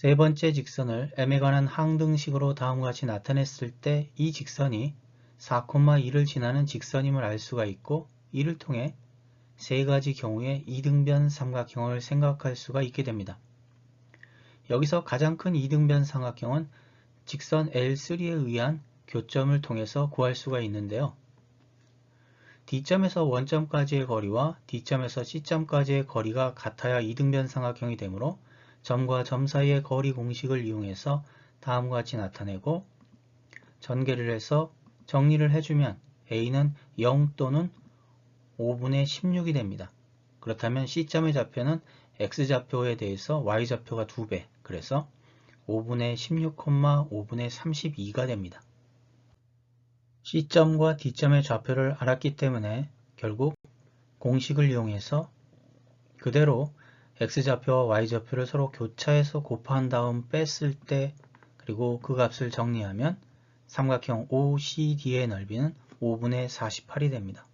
세 번째 직선을 m에 관한 항등식으로 다음과 같이 나타냈을 때 이 직선이 4,2를 지나는 직선임을 알 수가 있고 이를 통해 세 가지 경우의 이등변 삼각형을 생각할 수가 있게 됩니다. 여기서 가장 큰 이등변 삼각형은 직선 L3에 의한 교점을 통해서 구할 수가 있는데요. D점에서 원점까지의 거리와 D점에서 C점까지의 거리가 같아야 이등변 삼각형이 되므로 점과 점 사이의 거리 공식을 이용해서 다음과 같이 나타내고 전개를 해서 정리를 해주면 A는 0 또는 5분의 16이 됩니다. 그렇다면 C점의 좌표는 X좌표에 대해서 Y좌표가 2배, 그래서 5분의 16, 5분의 32가 됩니다. C점과 D점의 좌표를 알았기 때문에 결국 공식을 이용해서 그대로 X좌표와 Y좌표를 서로 교차해서 곱한 다음 뺐을 때 그리고 그 값을 정리하면 삼각형 OCD의 넓이는 5분의 48이 됩니다.